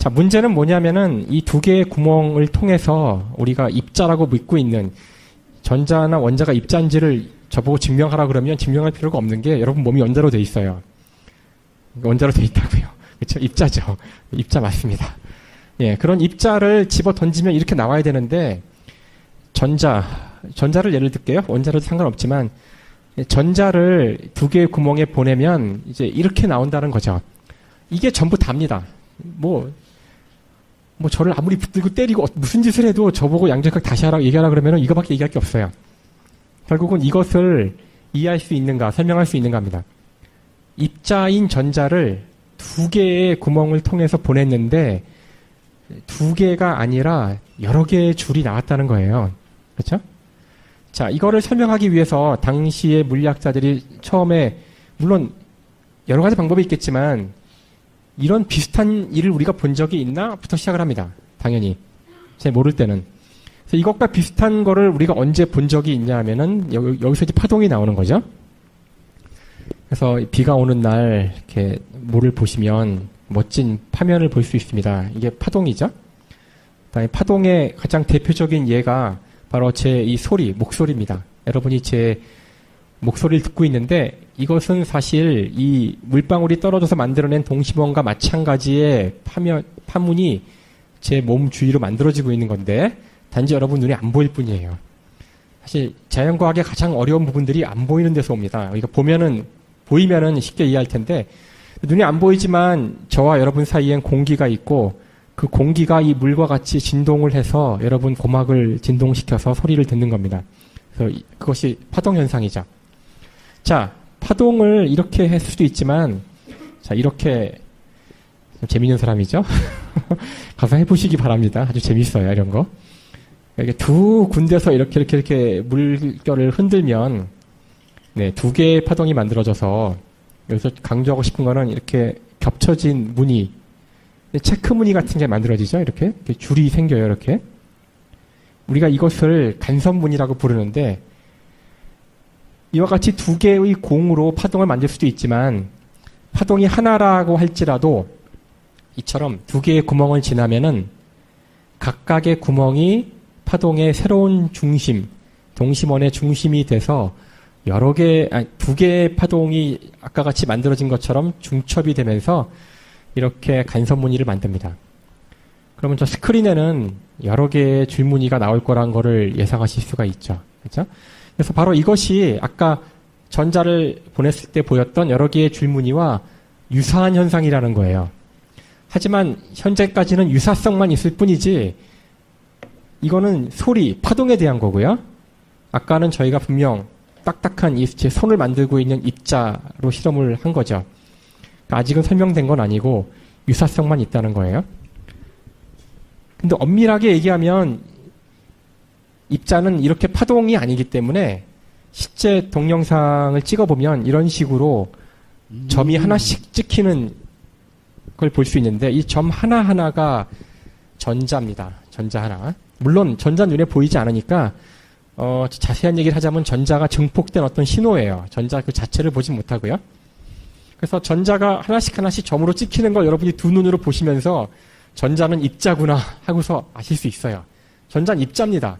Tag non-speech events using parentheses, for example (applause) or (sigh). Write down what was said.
자, 문제는 뭐냐면은 이 두 개의 구멍을 통해서 우리가 입자라고 믿고 있는 전자나 원자가 입자인지를 저보고 증명하라 그러면 증명할 필요가 없는 게 여러분 몸이 원자로 돼 있어요. 원자로 돼 있다고요. (laughs) 그렇죠? 입자죠. 입자 맞습니다. 예, 그런 입자를 집어 던지면 이렇게 나와야 되는데 전자, 전자를 예를 들게요. 원자로도 상관없지만 전자를 두 개의 구멍에 보내면 이제 이렇게 나온다는 거죠. 이게 전부 답니다. 뭐, 뭐 저를 아무리 붙들고 때리고 무슨 짓을 해도 저보고 양자각 다시 하라 얘기하라 그러면 이거밖에 얘기할 게 없어요. 결국은 이것을 이해할 수 있는가, 설명할 수 있는가 합니다. 입자인 전자를 두 개의 구멍을 통해서 보냈는데 두 개가 아니라 여러 개의 줄이 나왔다는 거예요. 그렇죠? 자, 이거를 설명하기 위해서 당시의 물리학자들이 처음에 물론 여러 가지 방법이 있겠지만 이런 비슷한 일을 우리가 본 적이 있나?부터 시작을 합니다. 당연히. 제 모를 때는. 그래서 이것과 비슷한 거를 우리가 언제 본 적이 있냐 하면은 여기, 여기서 이제 파동이 나오는 거죠. 그래서 비가 오는 날 이렇게 모를 보시면 멋진 파면을 볼 수 있습니다. 이게 파동이죠. 그다음에 파동의 가장 대표적인 예가 바로 제 이 소리, 목소리입니다. 여러분이 제 목소리를 듣고 있는데 이것은 사실 이 물방울이 떨어져서 만들어낸 동심원과 마찬가지의 파면, 파문이 제 몸 주위로 만들어지고 있는 건데 단지 여러분 눈에 안 보일 뿐이에요. 사실 자연과학의 가장 어려운 부분들이 안 보이는 데서 옵니다. 그러니까 보면은 보이면은 쉽게 이해할 텐데 눈에 안 보이지만 저와 여러분 사이엔 공기가 있고 그 공기가 이 물과 같이 진동을 해서 여러분 고막을 진동시켜서 소리를 듣는 겁니다. 그래서 그것이 파동 현상이죠. 자, 파동을 이렇게 했을 수도 있지만 자, 이렇게 재밌는 사람이죠. (laughs) 가서 해보시기 바랍니다. 아주 재밌어요, 이런 거. 이렇게 두 군데서 이렇게 이렇게 이렇게 물결을 흔들면 네, 두 개의 파동이 만들어져서 여기서 강조하고 싶은 거는 이렇게 겹쳐진 무늬, 체크 무늬 같은 게 만들어지죠. 이렇게, 이렇게 줄이 생겨요. 이렇게. 우리가 이것을 간섭 무늬라고 부르는데 이와 같이 두 개의 공으로 파동을 만들 수도 있지만 파동이 하나라고 할지라도 이처럼 두 개의 구멍을 지나면은 각각의 구멍이 파동의 새로운 중심, 동심원의 중심이 돼서 여러 개, 아니, 두 개의 파동이 아까 같이 만들어진 것처럼 중첩이 되면서 이렇게 간섭 무늬를 만듭니다. 그러면 저 스크린에는 여러 개의 줄무늬가 나올 거란 거를 예상하실 수가 있죠. 그렇죠? 그래서 바로 이것이 아까 전자를 보냈을 때 보였던 여러 개의 줄무늬와 유사한 현상이라는 거예요. 하지만 현재까지는 유사성만 있을 뿐이지 이거는 소리, 파동에 대한 거고요. 아까는 저희가 분명 딱딱한 이 제 손을 만들고 있는 입자로 실험을 한 거죠. 그러니까 아직은 설명된 건 아니고 유사성만 있다는 거예요. 근데 엄밀하게 얘기하면 입자는 이렇게 파동이 아니기 때문에 실제 동영상을 찍어보면 이런 식으로 점이 음. 하나씩 찍히는 걸 볼 수 있는데 이 점 하나하나가 전자입니다. 전자 하나. 물론 전자 눈에 보이지 않으니까 어, 자세한 얘기를 하자면 전자가 증폭된 어떤 신호예요. 전자 그 자체를 보지 못하고요. 그래서 전자가 하나씩 하나씩 점으로 찍히는 걸 여러분이 두 눈으로 보시면서 전자는 입자구나 하고서 아실 수 있어요. 전자는 입자입니다.